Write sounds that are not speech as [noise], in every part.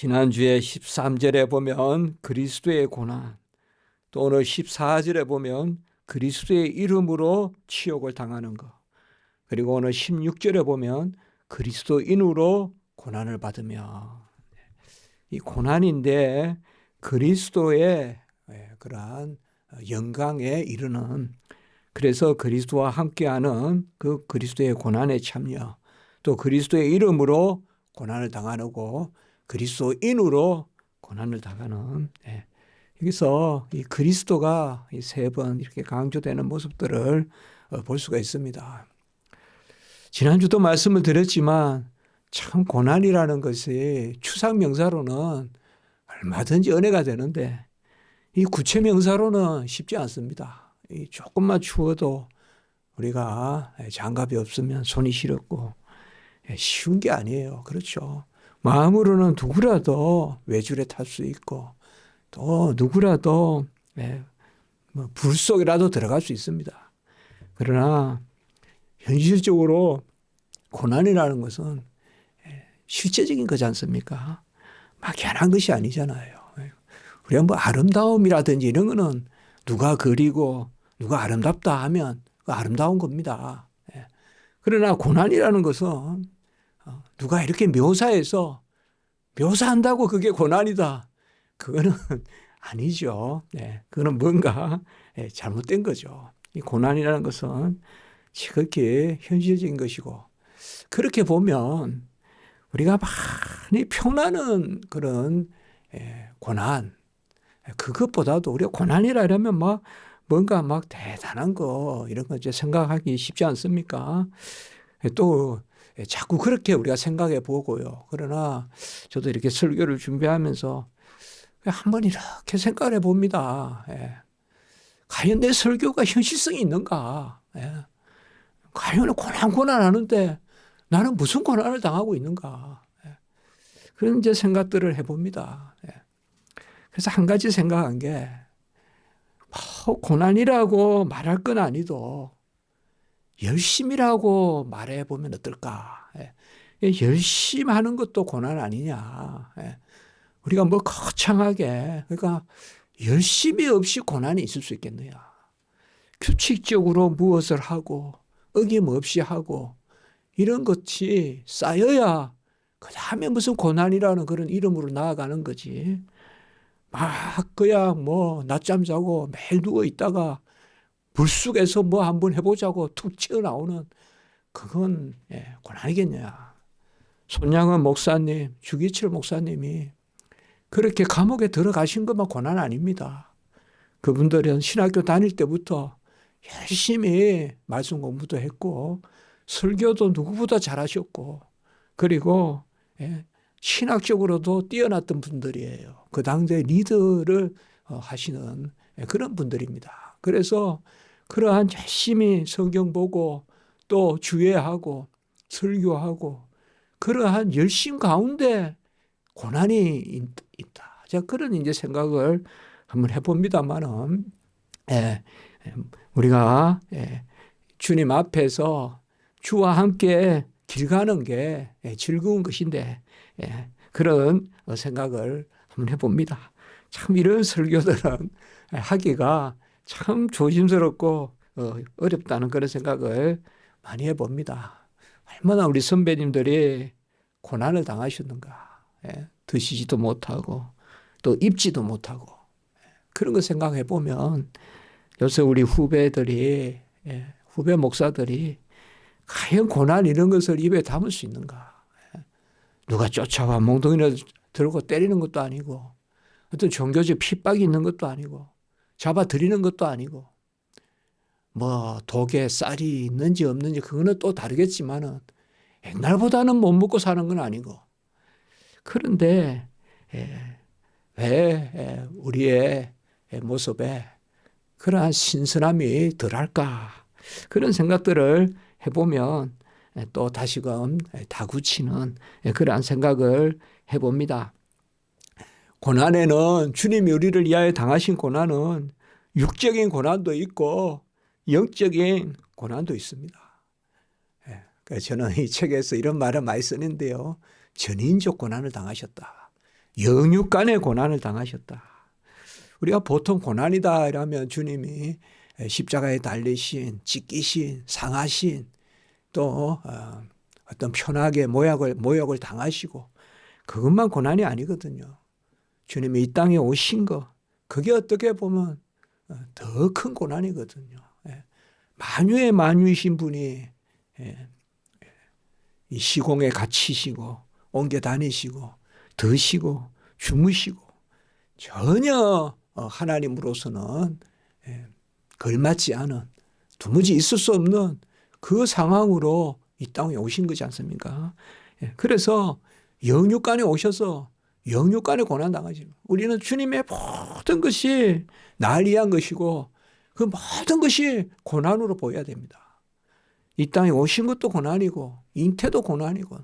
지난주에 13절에 보면 그리스도의 고난, 또 오늘 14절에 보면 그리스도의 이름으로 치욕을 당하는 것, 그리고 오늘 16절에 보면 그리스도인으로 고난을 받으며. 이 고난인데 그리스도의 예, 그러한 영광에 이르는 그래서 그리스도와 함께하는 그 그리스도의 고난에 참여 또 그리스도의 이름으로 고난을 당하고 그리스도인으로 고난을 당하는 예. 여기서 이 그리스도가 세 번 이렇게 강조되는 모습들을 어, 볼 수가 있습니다. 지난주도 말씀을 드렸지만 참 고난이라는 것이 추상 명사로는 얼마든지 은혜가 되는데 이 구체 명사로는 쉽지 않습니다. 이 조금만 추워도 우리가 장갑이 없으면 손이 시렵고 쉬운 게 아니에요. 그렇죠. 마음으로는 누구라도 외줄에 탈 수 있고 또 누구라도 뭐불 속이라도 들어갈 수 있습니다. 그러나 현실적으로 고난이라는 것은 실제적인 거지 않습니까? 막연한 것이 아니잖아요. 우리가 뭐 아름다움이라든지 이런 거는 누가 그리고 누가 아름답다 하면 그 아름다운 겁니다. 예. 그러나 고난이라는 것은 어, 누가 이렇게 묘사해서 묘사한다고 그게 고난이다. 그거는 [laughs] 아니죠. 네. 그거는 뭔가 예, 잘못된 거죠. 이 고난이라는 것은 지극히 현실적인 것이고 그렇게 보면 우리가 많이 표나는 그런 예, 고난 그것보다도 우리가 고난이라 이러면 막 뭔가 막 대단한 거 이런 거 이제 생각하기 쉽지 않습니까? 또 자꾸 그렇게 우리가 생각해 보고요. 그러나 저도 이렇게 설교를 준비하면서 한번 이렇게 생각해 봅니다. 예. 과연 내 설교가 현실성이 있는가? 예. 과연 고난 고난 하는데 나는 무슨 고난을 당하고 있는가? 예. 그런 이제 생각들을 해봅니다. 예. 그래서 한 가지 생각한 게뭐 고난이라고 말할 건 아니도 열심이라고 말해 보면 어떨까? 예. 열심히 하는 것도 고난 아니냐? 우리가 뭐 거창하게 그러니까 열심히 없이 고난이 있을 수 있겠느냐? 규칙적으로 무엇을 하고 어김없이 하고 이런 것이 쌓여야 그 다음에 무슨 고난이라는 그런 이름으로 나아가는 거지. 막 그냥 뭐 낮잠 자고 매일 누워 있다가 불쑥에서 뭐 한번 해보자고 툭 튀어나오는 그건 예, 고난이겠냐. 손양은 목사님, 주기철 목사님이 그렇게 감옥에 들어가신 것만 고난 아닙니다. 그분들은 신학교 다닐 때부터 열심히 말씀 공부도 했고 설교도 누구보다 잘하셨고 그리고 예, 신학적으로도 뛰어났던 분들이에요. 그 당대 리더를 어, 하시는 예, 그런 분들입니다. 그래서 그러한 열심히 성경 보고 또 주례하고 설교하고 그러한 열심 가운데 고난이 있다. 제가 그런 이제 생각을 한번 해봅니다만은 예, 우리가 예, 주님 앞에서 주와 함께 길 가는 게 예, 즐거운 것인데 예, 그런 생각을 한번 해봅니다. 참 이런 설교들은 하기가 참 조심스럽고 어, 어렵다는 그런 생각을 많이 해봅니다. 얼마나 우리 선배님들이 고난을 당하셨는가. 예, 드시지도 못하고 또 입지도 못하고 그런 거 생각해 보면 요새 우리 후배들이 예, 후배 목사들이 과연 고난 이런 것을 입에 담을 수 있는가? 예. 누가 쫓아와 몽둥이를 들고 때리는 것도 아니고 어떤 종교적 핍박이 있는 것도 아니고 잡아들이는 것도 아니고 뭐 독에 쌀이 있는지 없는지 그거는 또 다르겠지만은 옛날보다는 못 먹고 사는 건 아니고 그런데 예, 왜 예, 우리의 모습에 그러한 신선함이 덜할까 그런 생각들을 해보면 또 다시금 다구치는 그러한 생각을 해봅니다. 고난에는 주님이 우리를 위하여 당하신 고난은 육적인 고난도 있고 영적인 고난도 있습니다. 저는 이 책에서 이런 말을 많이 쓰는데요. 전인적 고난을 당하셨다. 영육 간의 고난을 당하셨다. 우리가 보통 고난이다 이러면 주님이 십자가에 달리신, 찢기신, 상하신 또 어, 어떤 편하게 모욕을 모욕을 당하시고 그것만 고난이 아니거든요. 주님이 이 땅에 오신 거 그게 어떻게 보면 어, 더큰 고난이거든요. 예. 만유의 만유이신 분이 예. 이 시공에 갇히시고 옮겨 다니시고 드시고 주무시고 전혀 어, 하나님으로서는 예, 걸맞지 않은 도무지 있을 수 없는 그 상황으로 이 땅에 오신 거지 않습니까? 예, 그래서 영육간에 오셔서 영육간에 고난 당하지. 우리는 주님의 모든 것이 날 위한 것이고 그 모든 것이 고난으로 보여야 됩니다. 이 땅에 오신 것도 고난이고 잉태도 고난이고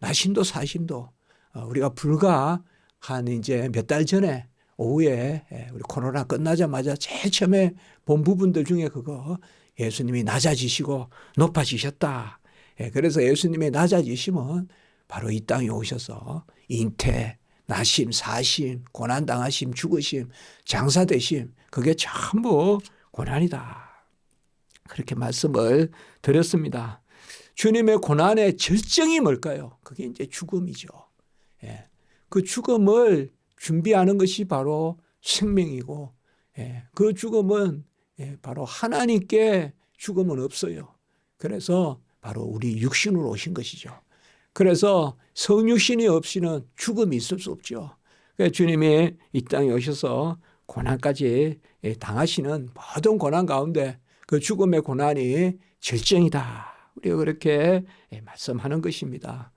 나신도 사신도 어, 우리가 불과 한 이제 몇 달 전에 오후에 예, 우리 코로나 끝나자마자 제일 처음에 본 부분들 중에 그거 예수님이 낮아지시고 높아지셨다. 예, 그래서 예수님의 낮아지심은 바로 이 땅에 오셔서 잉태, 나심, 사심, 고난당하심, 죽으심, 장사되심, 그게 전부 고난이다. 그렇게 말씀을 드렸습니다. 주님의 고난의 절정이 뭘까요? 그게 이제 죽음이죠. 예. 그 죽음을 준비하는 것이 바로 생명이고, 예. 그 죽음은 예. 바로 하나님께 죽음은 없어요. 그래서 바로 우리 육신으로 오신 것이죠. 그래서 성육신이 없이는 죽음이 있을 수 없죠. 그러니까 주님이 이 땅에 오셔서 고난까지 예, 당하시는 모든 고난 가운데 그 죽음의 고난이 절정이다. 우리가 그렇게 예, 말씀하는 것입니다.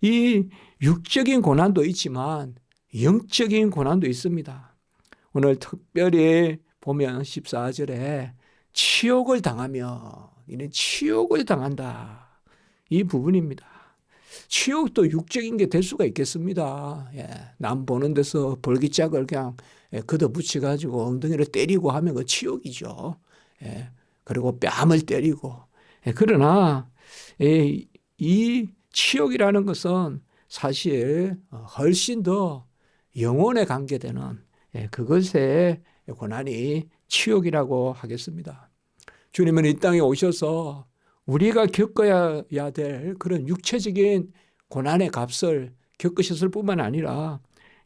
이 육적인 고난도 있지만 영적인 고난도 있습니다. 오늘 특별히 보면 14절에 치욕을 당하며 이는 치욕을 당한다. 이 부분입니다. 치욕도 육적인 게 될 수가 있겠습니다. 예, 남 보는 데서 벌기짝을 그냥 예, 걷어붙여가지고 엉덩이를 때리고 하면 그 치욕이죠. 예, 그리고 뺨을 때리고. 예, 그러나 예, 이 치욕이라는 것은 사실 훨씬 더 영혼에 관계되는 예, 그것의 고난이 치욕이라고 하겠습니다. 주님은 이 땅에 오셔서 우리가 겪어야 될 그런 육체적인 고난의 값을 겪으셨을 뿐만 아니라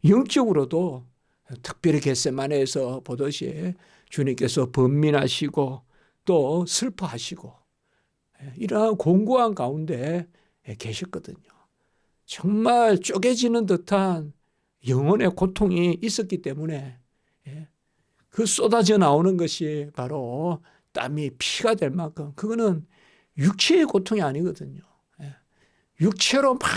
영적으로도 특별히 겟세만에서 보듯이 주님께서 번민하시고 또 슬퍼하시고 이러한 공고한 가운데 계셨거든요. 정말 쪼개지는 듯한 영혼의 고통이 있었기 때문에 그 쏟아져 나오는 것이 바로 땀이 피가 될 만큼 그거는 육체의 고통이 아니거든요. 예. 육체로 막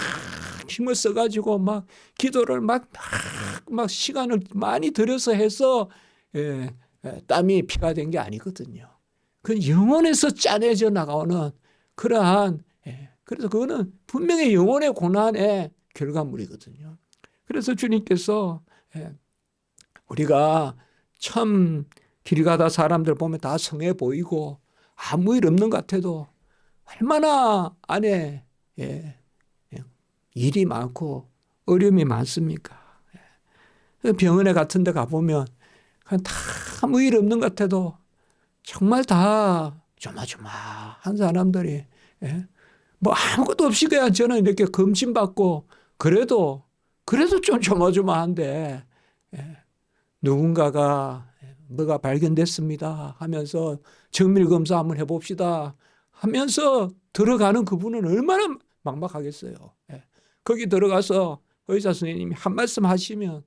힘을 써가지고 막 기도를 막, 막, 막 시간을 많이 들여서 해서 예, 예, 땀이 피가 된 게 아니거든요. 그 영혼에서 짜내져 나가오는 그러한 예, 그래서 그거는 분명히 영혼의 고난의 결과물이거든요. 그래서 주님께서 예, 우리가 참 길 가다 사람들 보면 다 성해 보이고 아무 일 없는 것 같아도 얼마나 안에 예, 예, 일이 많고 어려움이 많습니까? 예. 병원에 같은 데 가보면 다 아무 일 없는 것 같아도 정말 다 조마조마한 사람들이 예? 뭐 아무것도 없이 그냥 저는 이렇게 검진받고 그래도 그래도 좀 조마조마한데 예? 누군가가 뭐가 발견됐습니다 하면서 정밀 검사 한번 해봅시다 하면서 들어가는 그분은 얼마나 막막하겠어요. 예. 거기 들어가서 의사 선생님이 한 말씀 하시면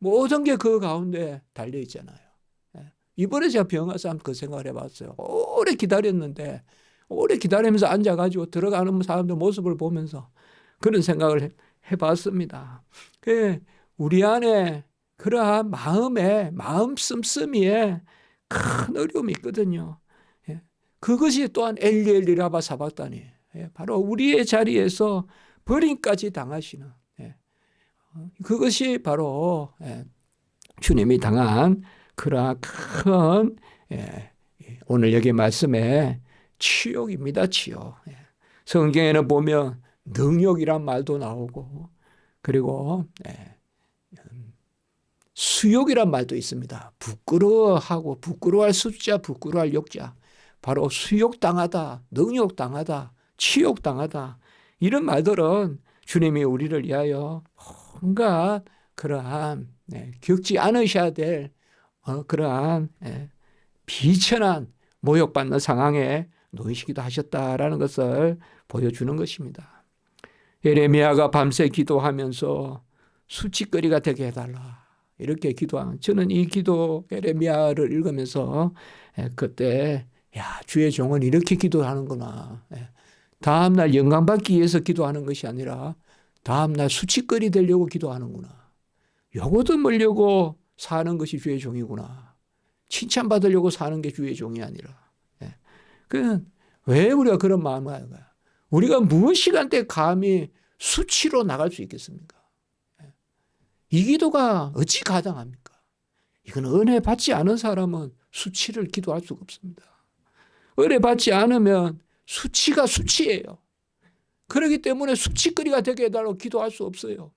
모든 게 그 가운데 달려 있잖아요. 예. 이번에 제가 병원 가서 그 생각을 해봤어요. 오래 기다렸는데 오래 기다리면서 앉아가지고 들어가는 사람들 모습을 보면서 그런 생각을 해봤습니다. 그 우리 안에 그러한 마음에 마음 씀씀이에 큰 어려움이 있거든요. 그것이 또한 엘리엘리 라바 사박다니 예, 바로 우리의 자리에서 버림까지 당하시는 예, 어, 그것이 바로 예, 주님이 당한 그러한 큰 오늘 여기 말씀에 치욕입니다. 치욕. 성경에는 보면 능욕이란 말도 나오고 그리고 수욕이란 말도 있습니다. 부끄러워하고 부끄러워할 숫자, 부끄러워할 욕자. 바로 수욕당하다, 능욕당하다, 치욕당하다. 이런 말들은 주님이 우리를 위하여 온갖 그러한 네, 겪지 않으셔야 될 어, 그러한 예, 비천한 모욕받는 상황에 놓이시기도 하셨다라는 것을 보여주는 것입니다. 예레미야가 밤새 기도하면서 수치거리가 되게 해달라. 이렇게 기도한 저는 이 기도 예레미야를 읽으면서 예, 그때 야 주의 종은 이렇게 기도하는구나. 예. 다음 날 영광 받기 위해서 기도하는 것이 아니라 다음 날 수치거리 되려고 기도하는구나. 요거 얻으려고 사는 것이 주의 종이구나. 칭찬받으려고 사는 게 주의 종이 아니라. 예. 그왜 우리가 그런 마음을 거야? 우리가 무엇 시간대 감히 수치로 나갈 수 있겠습니까? 예. 이 기도가 어찌 가당합니까? 이건 은혜 받지 않은 사람은 수치를 기도할 수가 없습니다. 은혜 받지 않으면 수치가 수치예요. 그렇기 때문에 수치거리가 되게 해달라고 기도할 수 없어요.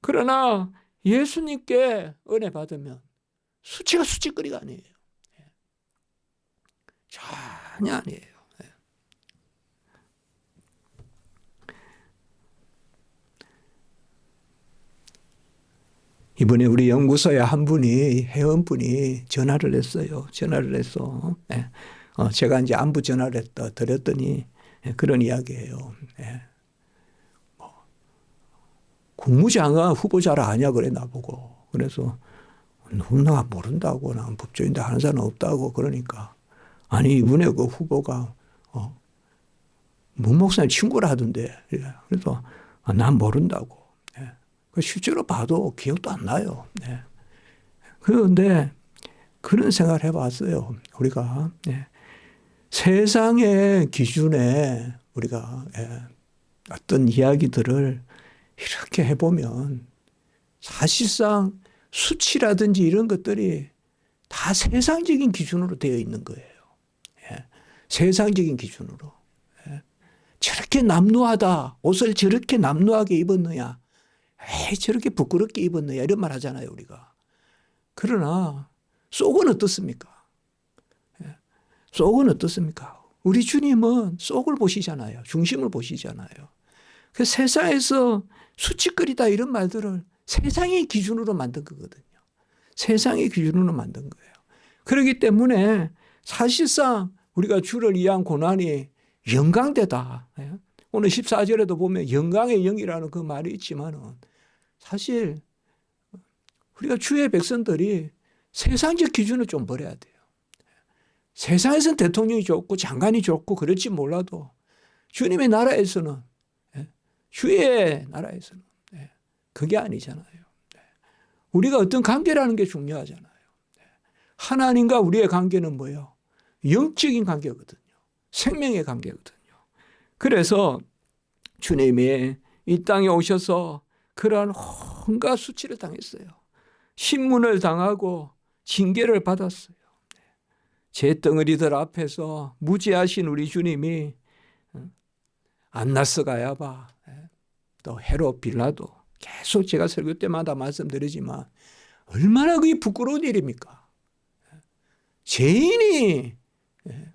그러나 예수님께 은혜 받으면 수치가 수치거리가 아니에요. 예. 전혀 아니에요. 예. 이번에 우리 연구소에 한 분이 회원분이 전화를 했어요. 전화를 해서 예. 어, 제가 이제 안부 전화를 했다 드렸더니 예, 그런 이야기예요. 예. 뭐, 국무장관 후보자를 아냐 그래 나보고 그래서 누구나 모른다고 난 법조인데 하는 사람 없다고 그러니까 아니 이번에 그 후보가 어, 문 목사님 친구라 하던데 예. 그래서 아, 난 모른다고 예. 그 실제로 봐도 기억도 안 나요. 예. 그런데 그런 생각을 해봤어요. 우리가 예. 세상의 기준에 우리가 예, 어떤 이야기들을 이렇게 해보면 사실상 수치라든지 이런 것들이 다 세상적인 기준으로 되어 있는 거예요. 예. 세상적인 기준으로. 예. 저렇게 남루하다. 옷을 저렇게 남루하게 입었느냐. 에이, 저렇게 부끄럽게 입었느냐. 이런 말 하잖아요, 우리가. 그러나, 속은 어떻습니까? 예. 속은 어떻습니까? 우리 주님은 속을 보시잖아요. 중심을 보시잖아요. 그 세상에서 수치거리다 이런 말들을 세상의 기준으로 만든 거거든요. 세상의 기준으로 만든 거예요. 그렇기 때문에 사실상 우리가 주를 위한 고난이 영광되다. 예? 오늘 14절에도 보면 영광의 영이라는 그 말이 있지만은 사실 우리가 주의 백성들이 세상적 기준을 좀 버려야 돼요. 세상에서는 대통령이 좋고 장관이 좋고 그럴지 몰라도 주님의 나라에서는 예? 주의 나라에서는 그게 아니잖아요. 네. 우리가 어떤 관계라는 게 중요하잖아요. 네. 하나님과 우리의 관계는 뭐예요? 영적인 관계거든요. 생명의 관계거든요. 그래서 주님이 이 땅에 오셔서 그러한 온갖 수치를 당했어요. 신문을 당하고 징계를 받았어요. 네. 제 덩어리들 앞에서 무지하신 우리 주님이 안나스 가야바 또 헤롯 빌라도 계속 제가 설교 때마다 말씀드리지만 얼마나 그게 부끄러운 일입니까? 죄인이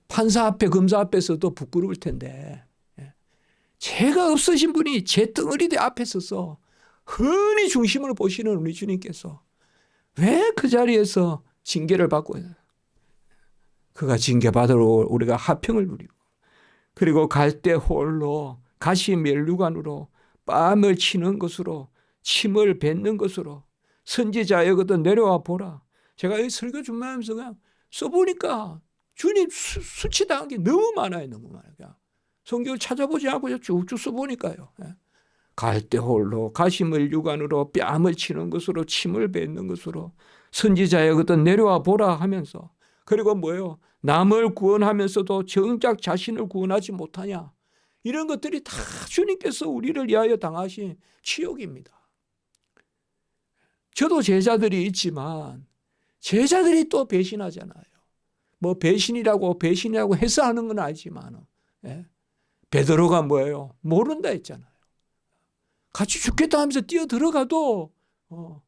판사 앞에 검사 앞에서도 부끄러울 텐데 죄가 없으신 분이 제 덩어리대 앞에 서서 흔히 중심을 보시는 우리 주님께서 왜 그 자리에서 징계를 받고 그가 징계받으러 우리가 하평을 누리고 그리고 갈대 홀로 가시 멸류관으로 뺨을 치는 것으로 침을 뱉는 것으로 선지자여거든 내려와 보라. 제가 이 설교 준비하면서 그냥 써보니까 주님 수, 치당한 게 너무 많아요. 너무 많아요. 성경을 찾아보지 않고 쭉쭉 써보니까요. 예. 갈대 홀로 가심을 유관으로 뺨을 치는 것으로 침을 뱉는 것으로 선지자여거든 내려와 보라 하면서 그리고 뭐예요? 남을 구원하면서도 정작 자신을 구원하지 못하냐? 이런 것들이 다 주님께서 우리를 위하여 당하신 치욕입니다. 저도 제자들이 있지만 제자들이 또 배신하잖아요. 뭐 배신이라고 배신이라고 해서 하는 건 알지만 예? 베드로가 뭐예요? 모른다 했잖아요. 같이 죽겠다 하면서 뛰어 들어가도 어,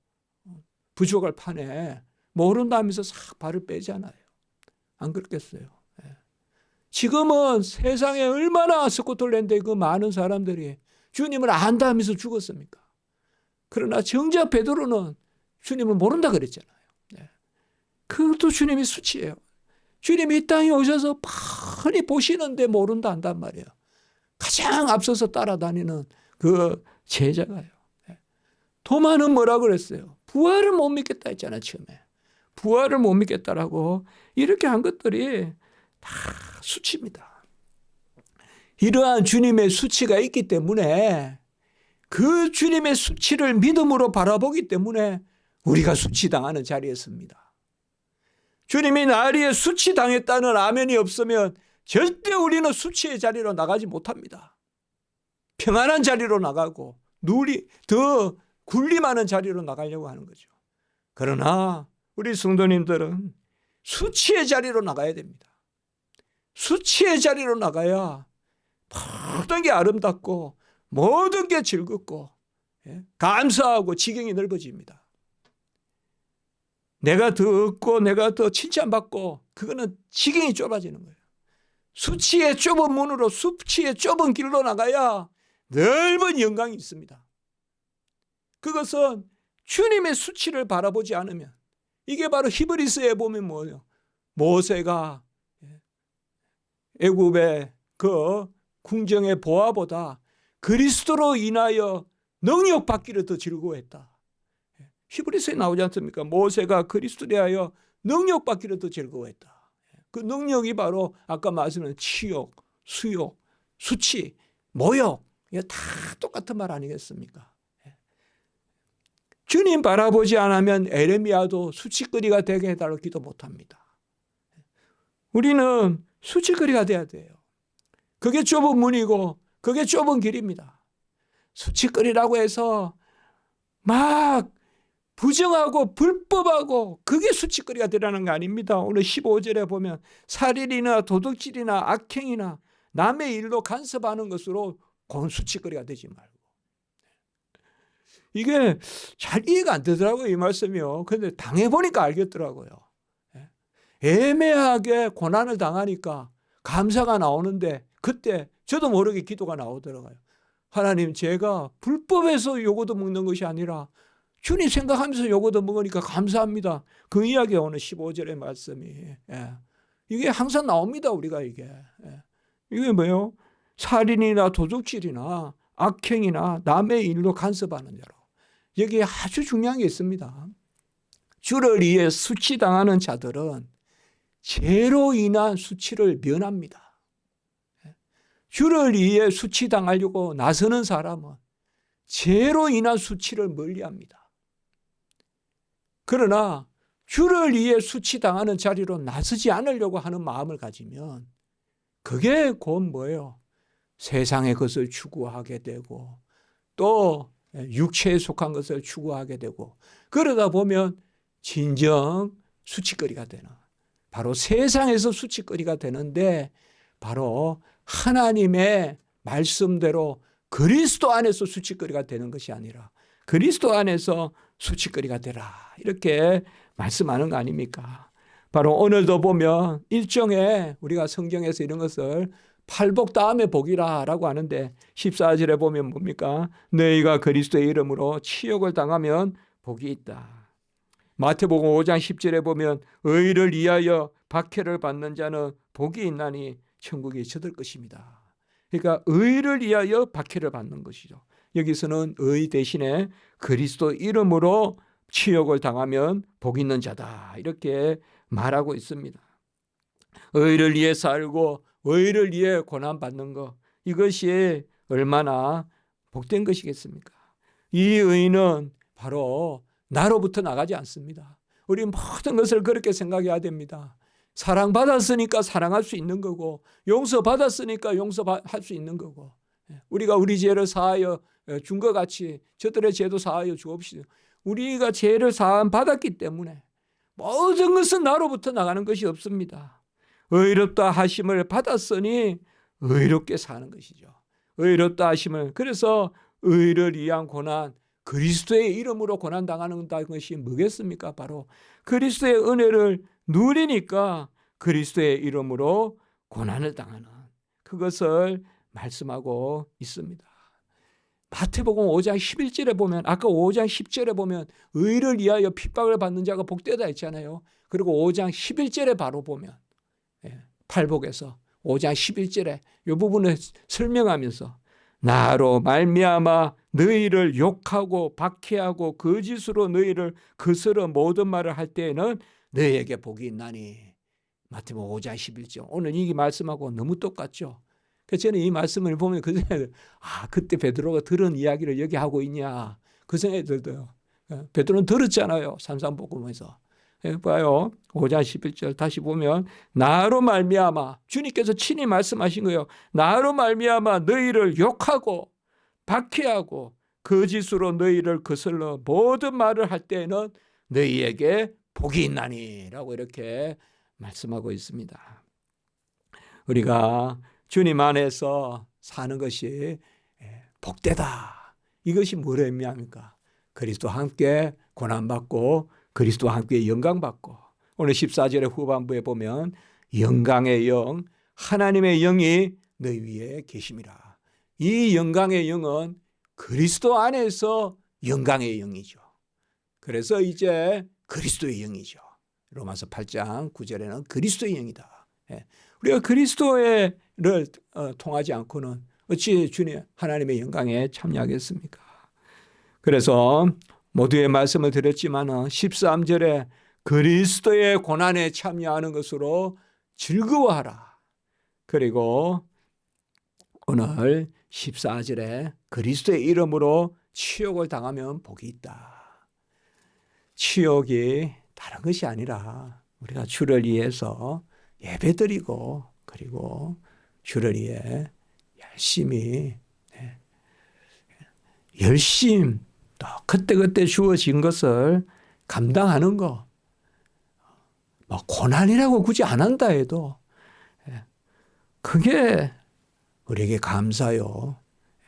부족할 판에 모른다면서 싹 발을 빼잖아요. 안 그렇겠어요? 예. 지금은 세상에 얼마나 스코틀랜드의 그 많은 사람들이 주님을 안다면서 죽었습니까? 그러나 정작 베드로는 주님을 모른다 그랬잖아요. 예. 그것도 주님이 수치예요. 주님이 이 땅에 오셔서 뻔히 보시는데 모른다 한단 말이에요. 가장 앞서서 따라다니는 그 제자가요. 예. 도마는 뭐라 그랬어요? 부활을 못 믿겠다 했잖아 처음에. 부활을 못 믿겠다라고 이렇게 한 것들이 다 수치입니다. 이러한 주님의 수치가 있기 때문에 그 주님의 수치를 믿음으로 바라보기 때문에 우리가 수치당하는 자리였습니다. 주님이 나리에 수치당했다는 아멘이 없으면 절대 우리는 수치의 자리로 나가지 못합니다. 평안한 자리로 나가고 누리 더 군림하는 자리로 나가려고 하는 거죠. 그러나 우리 성도님들은 수치의 자리로 나가야 됩니다. 수치의 자리로 나가야 모든 게 아름답고 모든 게 즐겁고 예, 감사하고 지경이 넓어집니다. 내가 더 얻고 내가 더 칭찬받고 그거는 지경이 좁아지는 거예요. 수치의 좁은 문으로 수치의 좁은 길로 나가야 넓은 영광이 있습니다. 그것은 주님의 수치를 바라보지 않으면 이게 바로 히브리스에 보면 뭐예요? 모세가 애굽의 그 궁정의 보아보다 그리스도로 인하여 능력 받기를 더 즐거워했다. 히브리스에 나오지 않습니까? 모세가 그리스도에 하여 능력 받기를 더 즐거워했다. 그 능력이 바로 아까 말씀한 치욕, 수욕, 수치, 모욕 이게 다 똑같은 말 아니겠습니까? 주님 바라보지 않으면 에레미야도 수치거리가 되게 해달라고 기도 못합니다. 우리는 수치거리가 돼야 돼요. 그게 좁은 문이고 그게 좁은 길입니다. 수치거리라고 해서 막 부정하고 불법하고 그게 수치거리가 되라는 거 아닙니다. 오늘 15절에 보면 살인이나 도둑질이나 악행이나 남의 일로 간섭하는 것으로 그건 수치거리가 되지 말고. 이게 잘 이해가 안 되더라고요, 이 말씀이요. 근데 당해보니까 알겠더라고요. 예. 애매하게 고난을 당하니까 감사가 나오는데 그때 저도 모르게 기도가 나오더라고요. 하나님, 제가 불법에서 요거도 먹는 것이 아니라 주님 생각하면서 요거도 먹으니까 감사합니다. 그 이야기 오늘 15절의 말씀이. 예. 이게 항상 나옵니다, 우리가 이게. 예. 이게 뭐예요? 살인이나 도둑질이나 악행이나 남의 일로 간섭하는 자로. 여기에 아주 중요한 게 있습니다. 주를 위해 수치당하는 자들은 죄로 인한 수치를 면합니다. 주를 위해 수치당하려고 나서는 사람은 죄로 인한 수치를 멀리합니다. 그러나 주를 위해 수치당하는 자리로 나서지 않으려고 하는 마음을 가지면 그게 곧 뭐예요? 세상의 것을 추구하게 되고 또 육체에 속한 것을 추구하게 되고 그러다 보면 진정 수치거리가 되는 바로 세상에서 수치거리가 되는데 바로 하나님의 말씀대로 그리스도 안에서 수치거리가 되는 것이 아니라 그리스도 안에서 수치거리가 되라 이렇게 말씀하는 거 아닙니까? 바로 오늘도 보면 일종의 우리가 성경에서 이런 것을 팔복 다음에 복이라 라고 하는데 14절에 보면 뭡니까? 너희가 그리스도의 이름으로 치욕을 당하면 복이 있다. 마태복음 5장 10절에 보면 의를 위하여 박해를 받는 자는 복이 있나니 천국에 저들 것입니다. 그러니까 의를 위하여 박해를 받는 것이죠. 여기서는 의 대신에 그리스도 이름으로 치욕을 당하면 복 있는 자다. 이렇게 말하고 있습니다. 의를 위해 살고 의를 위해 고난 받는 것 이것이 얼마나 복된 것이겠습니까? 이 의는 바로 나로부터 나가지 않습니다. 우리 모든 것을 그렇게 생각해야 됩니다. 사랑받았으니까 사랑할 수 있는 거고 용서받았으니까 용서할 수 있는 거고 예, 우리가 우리 죄를 사하여 어, 준것 같이 저들의 죄도 사하여 주옵시다. 우리가 죄를 사함 받았기 때문에 모든 것은 나로부터 나가는 것이 없습니다. 의롭다 하심을 받았으니 의롭게 사는 것이죠. 의롭다 하심을 그래서 의를 위한 고난, 그리스도의 이름으로 고난 당하는 것이 뭐겠습니까? 바로 그리스도의 은혜를 누리니까 그리스도의 이름으로 고난을 당하는 그것을 말씀하고 있습니다. 마태복음 5장 11절에 보면 아까 5장 10절에 보면 의를 위하여 핍박을 받는 자가 복되다 했잖아요. 그리고 5장 11절에 바로 보면 예, 팔복에서 5장 11절에 이 부분을 설명하면서 나로 말미암아 너희를 욕하고 박해하고 거짓으로 너희를 거스러 모든 말을 할 때에는 너희에게 복이 있나니 마태복음 5장 11절 오늘 이 말씀하고 너무 똑같죠. 저는 이 말씀을 보면 그 생각이 아 그때 베드로가 들은 이야기를 여기 하고 있냐 그 생각이 들어요. 예, 베드로는 들었잖아요. 산상복음에서. 예, 봐요. 5장 11절 다시 보면 나로 말미암아 주님께서 친히 말씀하신 거예요. 나로 말미암아 너희를 욕하고 박해하고 거짓으로 너희를 거슬러 모든 말을 할 때에는 너희에게 복이 있나니라고 이렇게 말씀하고 있습니다. 우리가 주님 안에서 사는 것이 예, 복되다. 이것이 뭘 의미합니까? 그리스도와 함께 고난받고 그리스도와 함께 영광 받고 오늘 14절의 후반부에 보면 영광의 영 하나님의 영이 너희 위에 계심이라. 이 영광의 영은 그리스도 안에서 영광의 영이죠. 그래서 이제 그리스도의 영이죠. 로마서 8장 9절에는 그리스도의 영이다. 예. 우리가 그리스도를 어, 통하지 않고는 어찌 주님 하나님의 영광에 참여하겠습니까? 그래서 모두의 말씀을 드렸지만 13절에 그리스도의 고난에 참여하는 것으로 즐거워하라. 그리고 오늘 14절에 그리스도의 이름으로 치욕을 당하면 복이 있다. 치욕이 다른 것이 아니라 우리가 주를 위해서 예배드리고 그리고 주를 위해 열심히 네. 열심 또 그때그때 주어진 것을 감당하는 거. 뭐 고난이라고 굳이 안 한다 해도 예. 그게 우리에게 감사요.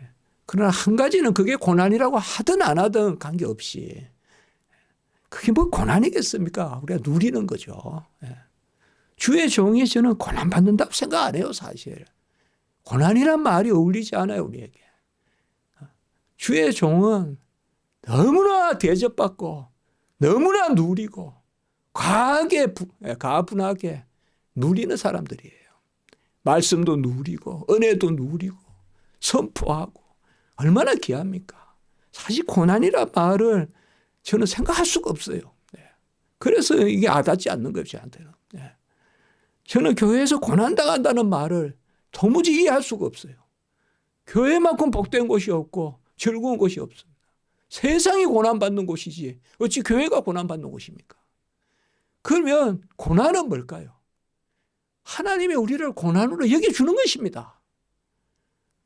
예. 그러나 한 가지는 그게 고난이라고 하든 안 하든 관계없이 그게 뭐 고난이겠습니까? 우리가 누리는 거죠. 예. 주의 종이 저는 고난받는다고 생각 안 해요, 사실. 고난이란 말이 어울리지 않아요, 우리에게. 주의 종은 너무나 대접받고 너무나 누리고 과하게 예, 가분하게 누리는 사람들이에요. 말씀도 누리고 은혜도 누리고 선포하고 얼마나 귀합니까? 사실 고난이란 말을 저는 생각할 수가 없어요. 네. 그래서 이게 와닿지 않는 거예요, 저한테는. 네. 저는 교회에서 고난당한다는 말을 도무지 이해할 수가 없어요. 교회만큼 복된 곳이 없고 즐거운 곳이 없습니다. 세상이 고난받는 곳이지 어찌 교회가 고난받는 곳입니까? 그러면 고난은 뭘까요? 하나님이 우리를 고난으로 여겨주는 것입니다.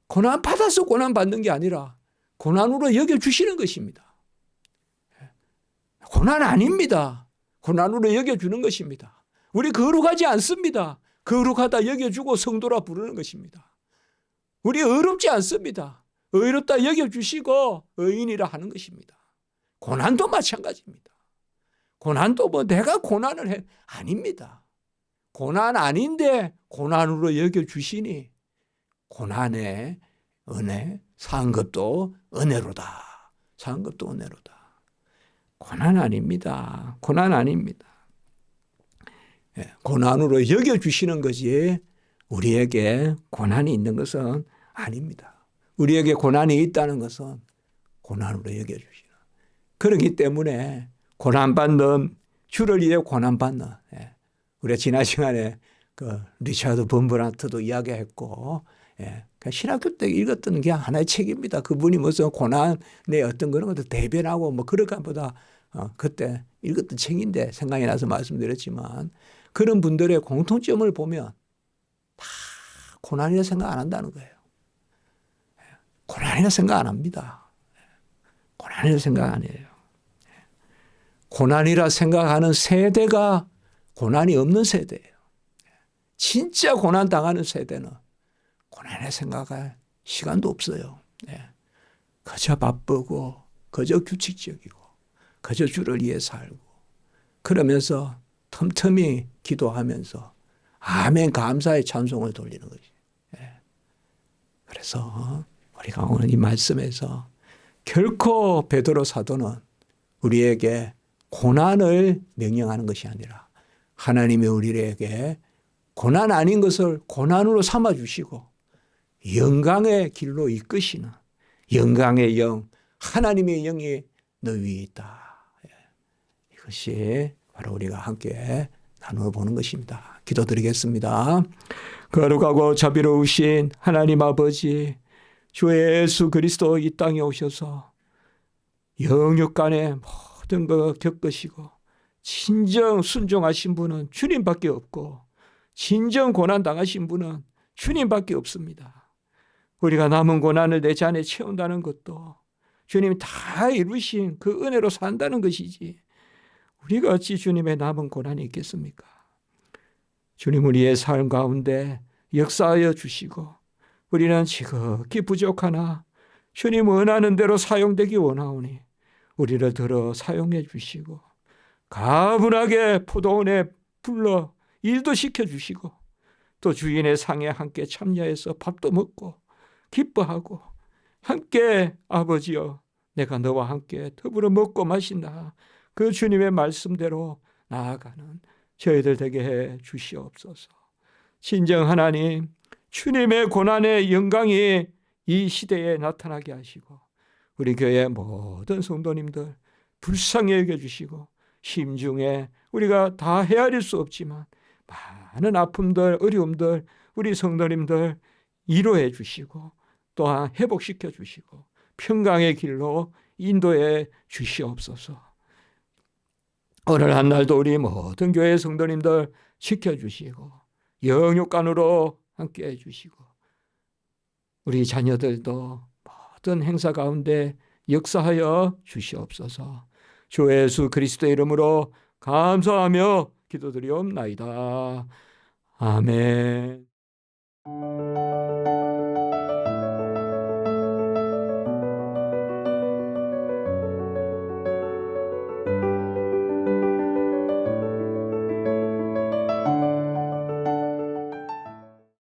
고난 받아서 고난 받는 게 아니라 고난으로 여겨주시는 것입니다. 고난 아닙니다. 고난으로 여겨주는 것입니다. 우리 거룩하지 않습니다. 거룩하다 여겨주고 성도라 부르는 것입니다. 우리 어렵지 않습니다. 의롭다 여겨주시고 의인이라 하는 것입니다. 고난도 마찬가지입니다. 고난도 뭐 내가 고난을 해 아닙니다. 고난 아닌데 고난으로 여겨주시니 고난의 은혜 산 것도 은혜로다. 산 것도 은혜로다. 고난 아닙니다. 고난 아닙니다. 예, 고난으로 여겨주시는 것이 우리에게 고난이 있는 것은 아닙니다. 우리에게 고난이 있다는 것은 고난으로 여겨주시는. 그렇기 때문에 고난받는, 주를 위해 고난받는, 예. 우리가 지난 시간에 그 리차드 범브란트도 이야기했고, 예. 그러니까 신학교 때 읽었던 게 하나의 책입니다. 그분이 무슨 고난의 어떤 그런 것도 대변하고 뭐 그럴 것보다 어, 그때 읽었던 책인데 생각이 나서 말씀드렸지만 그런 분들의 공통점을 보면 다 고난이라 생각 안 한다는 거예요. 고난이라 생각 안 합니다. 고난이라 생각 안 해요. 고난이라 생각하는 세대가 고난이 없는 세대예요. 진짜 고난 당하는 세대는 고난에 생각할 시간도 없어요. 그저 바쁘고 그저 규칙적이고 그저 주를 위해 살고 그러면서 틈틈이 기도하면서 아멘 감사의 찬송을 돌리는 거지. 예. 그래서 우리가 오늘 이 말씀에서 결코 베드로 사도는 우리에게 고난을 명령하는 것이 아니라 하나님이 우리에게 고난 아닌 것을 고난으로 삼아 주시고 영광의 길로 이끄시는 영광의 영, 하나님의 영이 너 위에 있다. 예. 이것이 바로 우리가 함께 나누어 보는 것입니다. 기도드리겠습니다. 거룩하고 자비로우신 하나님 아버지, 주 예수 그리스도 이 땅에 오셔서 영육 간의 모든 것 겪으시고 진정 순종하신 분은 주님밖에 없고 진정 고난 당하신 분은 주님밖에 없습니다. 우리가 남은 고난을 내 잔에 채운다는 것도 주님이 다 이루신 그 은혜로 산다는 것이지. 우리가 어찌 주님의 남은 고난이 있겠습니까? 주님 우리의 삶 가운데 역사하여 주시고 우리는 지극히 부족하나 주님 원하는 대로 사용되기 원하오니 우리를 들어 사용해 주시고 가분하게 포도원에 불러 일도 시켜 주시고 또 주인의 상에 함께 참여해서 밥도 먹고 기뻐하고 함께 아버지여 내가 너와 함께 더불어 먹고 마신다. 그 주님의 말씀대로 나아가는 저희들 되게 해 주시옵소서. 진정 하나님 주님의 고난의 영광이 이 시대에 나타나게 하시고 우리 교회 모든 성도님들 불쌍히 여겨 주시고 심중에 우리가 다 헤아릴 수 없지만 많은 아픔들 어려움들 우리 성도님들 위로해 주시고 또한 회복시켜 주시고 평강의 길로 인도해 주시옵소서. 오늘 한 날도 우리 모든 교회 성도님들 지켜주시고 영육간으로 함께 해주시고 우리 자녀들도 모든 행사 가운데 역사하여 주시옵소서. 주 예수 그리스도의 이름으로 감사하며 기도드리옵나이다. 아멘.